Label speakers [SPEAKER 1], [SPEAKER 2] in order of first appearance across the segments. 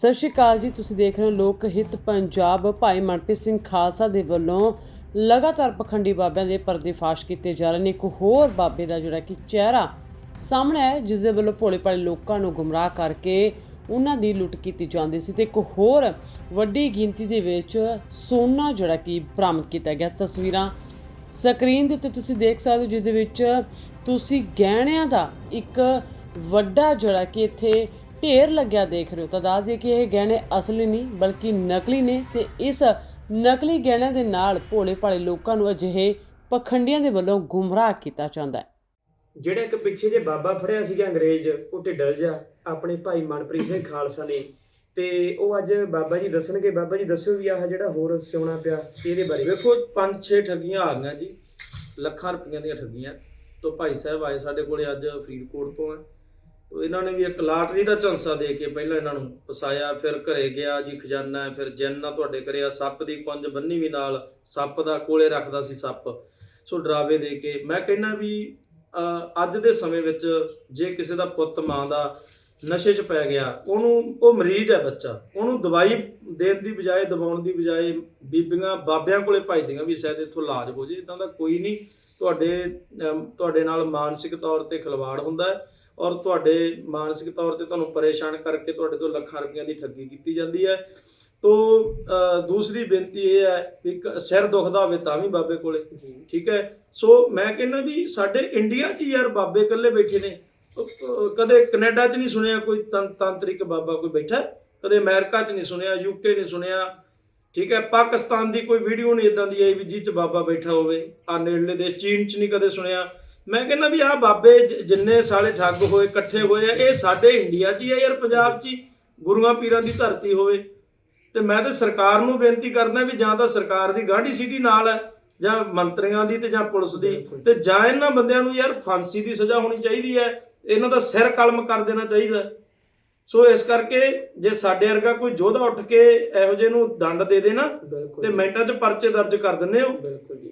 [SPEAKER 1] ਸਤਿ ਸ਼੍ਰੀ ਅਕਾਲ ਜੀ, ਤੁਸੀਂ ਦੇਖ ਰਹੇ ਹੋ ਲੋਕ ਹਿੱਤ ਪੰਜਾਬ। ਭਾਈ ਮਨਪ੍ਰੀਤ ਸਿੰਘ ਖਾਲਸਾ ਦੇ ਵੱਲੋਂ ਲਗਾਤਾਰ ਪਖੰਡੀ ਬਾਬਿਆਂ ਦੇ ਪਰਦੇ ਫਾਸ਼ ਕੀਤੇ ਜਾ ਰਹੇ ਨੇ। ਇੱਕ ਹੋਰ ਬਾਬੇ ਦਾ ਜਿਹੜਾ ਕਿ ਚਿਹਰਾ ਸਾਹਮਣੇ ਹੈ ਜਿਸ ਦੇ ਵੱਲੋਂ ਭੋਲੇ ਭਾਲੇ ਲੋਕਾਂ ਨੂੰ ਗੁੰਮਰਾਹ ਕਰਕੇ ਉਹਨਾਂ ਦੀ ਲੁੱਟ ਕੀਤੀ ਜਾਂਦੀ ਸੀ ਤੇ ਇੱਕ ਹੋਰ ਵੱਡੀ ਗਿਣਤੀ ਦੇ ਵਿੱਚ ਸੋਨਾ ਜਿਹੜਾ ਕਿ ਬਰਾਮਦ ਕੀਤਾ ਗਿਆ। ਤਸਵੀਰਾਂ ਸਕਰੀਨ ਦੇ ਉੱਤੇ ਤੁਸੀਂ ਦੇਖ ਸਕਦੇ ਹੋ, ਜਿਸ ਦੇ ਵਿੱਚ ਤੁਸੀਂ ਗਹਿਣਿਆਂ ਦਾ ਇੱਕ ਵੱਡਾ ਜਿਹੜਾ ਕਿ ਇੱਥੇ ਢੇਰ ਲੱਗਿਆ ਦੇਖ ਰਹੇ ਹੋ। ਤਾਂ ਦੱਸ ਦਈਏ ਕਿ ਇਹ ਗਹਿਣੇ ਅਸਲੀ ਨਹੀਂ ਬਲਕਿ ਨਕਲੀ ਨੇ ਤੇ ਇਸ ਨਕਲੀ ਗਹਿਣਿਆਂ ਦੇ ਨਾਲ ਭੋਲੇ ਭਾਲੇ ਲੋਕਾਂ ਨੂੰ ਅਜਿਹੇ ਪਖੰਡੀਆਂ ਦੇ ਵੱਲੋਂ ਗੁੰਮਰਾਹ ਕੀਤਾ ਜਾਂਦਾ ਹੈ।
[SPEAKER 2] ਜਿਹੜਾ ਇੱਕ ਪਿੱਛੇ ਜੇ ਬਾਬਾ ਫੜਿਆ ਸੀਗਾ ਅੰਗਰੇਜ਼ ਉਹ ਢਿੱਡਲ ਜਾ ਆਪਣੇ ਭਾਈ ਮਨਪ੍ਰੀਤ ਸਿੰਘ ਖਾਲਸਾ ਨੇ। ਤੇ ਉਹ ਅੱਜ ਬਾਬਾ ਜੀ ਦੱਸਣਗੇ ਬਾਬਾ ਜੀ ਦੱਸੋ ਵੀ ਆਹ ਜਿਹੜਾ ਹੋਰ ਸਿਉਣਾ ਪਿਆ ਇਹਦੇ ਬਾਰੇ।
[SPEAKER 3] ਵੇਖੋ ਪੰਜ ਛੇ ਠੱਗੀਆਂ ਆ ਗਈਆਂ ਜੀ ਲੱਖਾਂ ਰੁਪਈਆਂ ਦੀਆਂ ਠੱਗੀਆਂ। ਤੋਂ ਭਾਈ ਸਾਹਿਬ ਆਏ ਸਾਡੇ ਕੋਲੇ ਅੱਜ ਫਰੀਦਕੋਟ ਤੋਂ ਆ। ਇਹਨਾਂ ਨੇ ਵੀ ਇੱਕ ਲਾਟਰੀ ਦਾ ਝਾਂਸਾ ਦੇ ਕੇ ਪਹਿਲਾਂ ਇਹਨਾਂ ਨੂੰ ਫਸਾਇਆ, ਫਿਰ ਘਰੇ ਗਿਆ ਜੀ ਖਜ਼ਾਨਾ, ਫਿਰ ਜੰਨਾ ਤੁਹਾਡੇ ਕਰਿਆ ਸੱਪ ਦੀ ਪੰਜ ਬੰਨੀ ਵੀ ਨਾਲ, ਸੱਪ ਦਾ ਕੋਲੇ ਰੱਖਦਾ ਸੀ ਸੱਪ। ਸੋ ਡਰਾਵੇ ਦੇ ਕੇ ਮੈਂ ਕਹਿੰਦਾ ਵੀ ਅੱਜ ਦੇ ਸਮੇਂ ਵਿੱਚ ਜੇ ਕਿਸੇ ਦਾ ਪੁੱਤ ਮਾਂ ਦਾ ਨਸ਼ੇ 'ਚ ਪੈ ਗਿਆ, ਉਹਨੂੰ, ਉਹ ਮਰੀਜ਼ ਹੈ ਬੱਚਾ, ਉਹਨੂੰ ਦਵਾਈ ਦੇਣ ਦੀ ਬਜਾਏ, ਦਵਾਉਣ ਦੀ ਬਜਾਏ ਬੀਬੀਆਂ ਬਾਬਿਆਂ ਕੋਲੇ ਭਜਦੀਆਂ ਵੀ ਸ਼ਾਇਦ ਇੱਥੋਂ ਇਲਾਜ ਹੋ ਜੇ ਇਦਾਂ ਦਾ ਕੋਈ ਨਹੀਂ। ਤੁਹਾਡੇ ਤੁਹਾਡੇ ਨਾਲ ਮਾਨਸਿਕ ਤੌਰ ਤੇ ਖਿਲਵਾੜ ਹੁੰਦਾ ਹੈ। ਔਰ ਤੁਹਾਡੇ ਮਾਨਸਿਕ ਤੌਰ ਤੇ ਤੁਹਾਨੂੰ ਪਰੇਸ਼ਾਨ ਕਰਕੇ ਤੁਹਾਡੇ ਤੋਂ ਲੱਖਾਂ ਰੁਪਈਆਂ ਦੀ ਠੱਗੀ ਕੀਤੀ ਜਾਂਦੀ ਹੈ। ਤੋ ਦੂਸਰੀ ਬੇਨਤੀ ਇਹ ਹੈ ਇੱਕ ਸਿਰ ਦੁਖਦਾ ਹੋਵੇ ਤਾਂ ਵੀ ਬਾਬੇ ਕੋਲੇ ਠੀਕ ਹੈ? ਸੋ ਮੈਂ ਕਹਿੰਦਾ ਵੀ ਸਾਡੇ ਇੰਡੀਆ 'ਚ ਯਾਰ ਬਾਬੇ ਇਕੱਲੇ ਬੈਠੇ ਨੇ। ਕਦੇ ਕੈਨੇਡਾ 'ਚ ਨਹੀਂ ਸੁਣਿਆ ਕੋਈ ਤਾਂਤਰਿਕ ਬਾਬਾ ਕੋਈ ਬੈਠਾ? ਕਦੇ ਅਮਰੀਕਾ 'ਚ ਨਹੀਂ ਸੁਣਿਆ ਯੂਕੇ ਨਹੀਂ ਸੁਣਿਆ ਠੀਕ ਹੈ? ਪਾਕਿਸਤਾਨ ਦੀ ਕੋਈ ਵੀਡੀਓ ਨਹੀਂ ਇਦਾਂ ਦੀ ਆਈ ਵੀ ਜਿਹ 'ਚ ਬਾਬਾ ਬੈਠਾ ਹੋਵੇ। ਆ ਨੇੜਲੇ ਦੇਸ਼ ਚੀਨ 'ਚ ਨਹੀਂ ਕਦੇ ਸੁਣਿਆ। ਮੈਂ ਕਹਿੰਦਾ ਵੀ ਆਹ ਬਾਬੇ ਜਿੰਨੇ ਸਾਲੇ ਠੱਗ ਹੋਏ ਇਕੱਠੇ ਹੋਏ ਆ ਇਹ ਸਾਡੇ ਇੰਡੀਆ 'ਚ ਹੀ ਆ ਯਾਰ ਪੰਜਾਬ 'ਚ ਹੀ। ਗੁਰੂਆਂ ਪੀਰਾਂ ਦੀ ਧਰਤੀ ਹੋਵੇ। ਤੇ ਮੈਂ ਤੇ ਸਰਕਾਰ ਨੂੰ ਬੇਨਤੀ ਕਰਦਾ ਵੀ ਜਾਂ ਤਾਂ ਸਰਕਾਰ ਦੀ ਗਾਢੀ ਸਿਟੀ ਨਾਲ ਹੈ ਜਾਂ ਮੰਤਰੀਆਂ ਦੀ ਤੇ ਜਾਂ ਪੁਲਿਸ ਦੀ। ਤੇ ਜਾਂ ਇਹਨਾਂ ਬੰਦਿਆਂ ਨੂੰ ਯਾਰ ਫਾਂਸੀ ਦੀ ਸਜ਼ਾ ਹੋਣੀ ਚਾਹੀਦੀ ਹੈ ਇਹਨਾਂ ਦਾ ਸਿਰ ਕਲਮ ਕਰ ਦੇਣਾ ਚਾਹੀਦਾ। ਸੋ ਇਸ ਕਰਕੇ ਜੇ ਸਾਡੇ ਵਰਗਾ ਕੋਈ ਯੋਧਾ ਉੱਠ ਕੇ ਇਹੋ ਜਿਹੇ ਨੂੰ ਦੰਡ ਦੇ ਦੇ ਨਾ ਤੇ ਮਿੰਟਾਂ 'ਚ ਪਰਚੇ ਦਰਜ ਕਰ ਦਿੰਦੇ ਹੋ।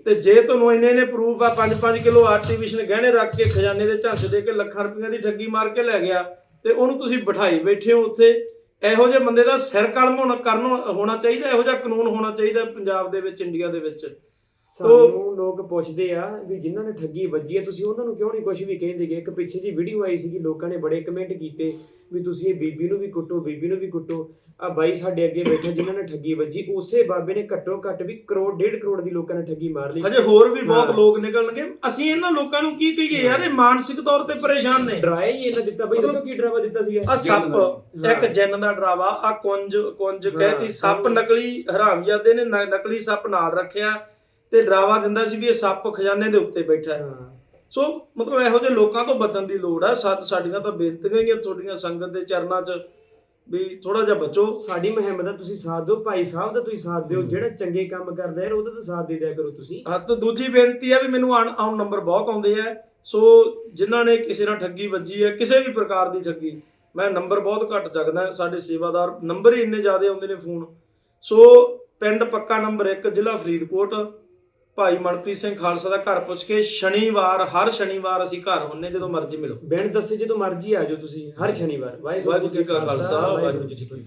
[SPEAKER 3] ਤੇ ਜੇ ਤੁਹਾਨੂੰ ਇੰਨੇ ਨੇ ਪ੍ਰੂਫ ਆ 5-5 ਕਿਲੋ ਆਰਟੀਫੀਸ਼ਲ ਗਹਿਣੇ ਰੱਖ ਕੇ ਖਜ਼ਾਨੇ ਦੇ ਝਾਂਸੇ ਦੇ ਕੇ ਲੱਖਾਂ ਰੁਪਈਆ ਦੀ ਠੱਗੀ ਮਾਰ ਕੇ ਲੈ ਗਿਆ, ਤੇ ਉਹਨੂੰ ਤੁਸੀਂ ਬਿਠਾਈ ਬੈਠੇ ਹੋ ਉੱਥੇ, ਇਹੋ ਜਿਹੇ ਬੰਦੇ ਦਾ ਸਿਰ ਕਲਮ ਹੋਣਾ ਕਰਨ ਹੋਣਾ ਚਾਹੀਦਾ, ਇਹੋ ਜਿਹਾ ਕਾਨੂੰਨ ਹੋਣਾ ਚਾਹੀਦਾ ਪੰਜਾਬ ਦੇ ਵਿੱਚ ਇੰਡੀਆ ਦੇ ਵਿੱਚ।
[SPEAKER 2] ਸਾਨੂੰ ਲੋਕ ਪੁੱਛਦੇ ਆ ਵੀ ਜਿਨ੍ਹਾਂ ਨੇ ਠੱਗੀ ਵੱਜੀ ਹੈ ਤੁਸੀਂ ਉਹਨਾਂ ਨੂੰ ਕਿਉਂ ਨਹੀਂ ਕੁਝ ਵੀ ਕਹਿੰਦੇਗੇ ਇੱਕ ਪਿੱਛੇ ਜੀ ਵੀਡੀਓ ਆਈ ਸੀਗੀ ਲੋਕਾਂ ਨੇ ਬੜੇ ਕਮੈਂਟ ਕੀਤੇ ਵੀ ਤੁਸੀਂ ਇਹ ਬੀਬੀ ਨੂੰ ਵੀ ਕੁੱਟੋ ਬੀਬੀ ਨੂੰ ਵੀ ਕੁੱਟੋ। ਆ ਬਾਈ ਸਾਡੇ ਅੱਗੇ ਬੈਠਾ ਜਿਨ੍ਹਾਂ ਨੇ ਠੱਗੀ ਵੱਜੀ ਉਸੇ ਬਾਬੇ ਨੇ ਘੱਟੋ ਘੱਟ ਵੀ ਕਰੋੜ ਡੇਢ ਕਰੋੜ ਦੀ ਲੋਕਾਂ ਨੇ ਠੱਗੀ ਮਾਰ ਲਈ।
[SPEAKER 3] ਹਜੇ ਹੋਰ ਵੀ ਬਹੁਤ। ਲੋਕ ਨਿਕਲਣਗੇ। ਅਸੀਂ ਇਹਨਾਂ ਲੋਕਾਂ ਨੂੰ ਕੀ ਕਹੀਏ? ਯਾਰ ਇਹ ਮਾਨਸਿਕ ਤੌਰ ਤੇ ਪਰੇਸ਼ਾਨ ਨੇ।
[SPEAKER 2] ਹੀ ਇਹਨਾਂ ਦਿੱਤਾ। ਬਈ ਦੱਸੋ ਕੀ ਡਰਾਵਾ ਦਿੱਤਾ ਸੀਗਾ?
[SPEAKER 3] ਆ ਸੱਪ। ਇੱਕ ਜਿੰਨ ਦਾ ਡਰਾਵਾ ਆ ਕੁੰਜ ਕੁੰਜ ਕਹਿੰਦੀ ਸੱਪ ਨਕਲੀ ਹਰਾਮਜ਼ਾਦੇ ਨੇ ਨ- ਨਕਲੀ ਸੱਪ ਨਾਲ ਰੱਖਿਆ। ਤੇ ਡਰਾਵਾ ਦਿੰਦਾ ਸੀ ਵੀ ਇਹ ਸੱਪ ਖਜ਼ਾਨੇ ਦੇ ਉੱਤੇ ਬੈਠਾ ਹੈ। ਸੋ ਮਤਲਬ ਇਹੋ ਜਿਹੇ ਲੋਕਾਂ ਤੋਂ ਬਚਣ ਦੀ ਲੋੜ ਹੈ। ਸਾ- ਸਾਡੀਆਂ ਤਾਂ ਬੇਨਤੀਆਂ ਹੀ ਆ ਤੁਹਾਡੀਆਂ ਸੰਗਤ ਦੇ ਚਰਨਾਂ 'ਚ ਵੀ ਥੋੜਾ ਜਿਹਾ ਬਚੋ।
[SPEAKER 2] ਸਾਡੀ ਮੁਹਿੰਮ ਦਾ ਤੁਸੀਂ ਸਾਥ ਦਿਓ। ਭਾਈ ਸਾਹਿਬ ਦਾ ਤੁਸੀਂ ਸਾਥ ਦਿਓ। ਜਿਹੜਾ ਚੰਗੇ ਕੰਮ ਕਰਦਾ ਯਾਰ ਉਹਦਾ ਤਾਂ ਸਾਥ ਦੇ ਦਿਆ ਕਰੋ ਤੁਸੀਂ।
[SPEAKER 3] ਹਾਂ ਤੇ ਦੂਜੀ ਬੇਨਤੀ ਹੈ ਵੀ ਮੈਨੂੰ ਆਨ ਨੰਬਰ ਬਹੁਤ ਆਉਂਦੇ ਆ। ਸੋ ਜਿਨ੍ਹਾਂ ਨੇ ਕਿਸੇ ਨਾਲ ਠੱਗੀ ਵੱਜੀ ਹੈ ਕਿਸੇ ਵੀ ਪ੍ਰਕਾਰ ਦੀ ਠੱਗੀ ਮੈਂ ਨੰਬਰ ਬਹੁਤ ਘੱਟ ਚੱਕਦਾ ਸਾਡੇ ਸੇਵਾਦਾਰ ਨੰਬਰ ਹੀ ਇੰਨੇ ਜ਼ਿਆਦੇ ਆਉਂਦੇ ਨੇ ਫੋਨ। ਸੋ ਪਿੰਡ ਪੱਕਾ ਨੰਬਰ 1 ਜ਼ਿਲ੍ਹਾ ਫਰੀਦਕੋਟ। ਭਾਈ ਮਨਪ੍ਰੀਤ ਸਿੰਘ ਖਾਲਸਾ ਦਾ ਘਰ ਪੁੱਛ ਕੇ ਸ਼ਨੀਵਾਰ ਹਰ ਸ਼ਨੀਵਾਰ ਅਸੀਂ ਘਰ ਹੁੰਨੇ ਜਦੋਂ ਮਰਜ਼ੀ ਮਿਲੋ
[SPEAKER 2] ਬਿਨ ਦੱਸੇ ਜਦੋਂ ਮਰਜ਼ੀ ਆ ਜਾਓ ਤੁਸੀਂ ਹਰ ਸ਼ਨੀਵਾਰ
[SPEAKER 3] ਵਾਹਿਗੁਰੂ ਜੀ ਕਾ ਖਾਲਸਾ, ਵਾਹਿਗੁਰੂ ਜੀ ਕੀ ਫਤਿਹ।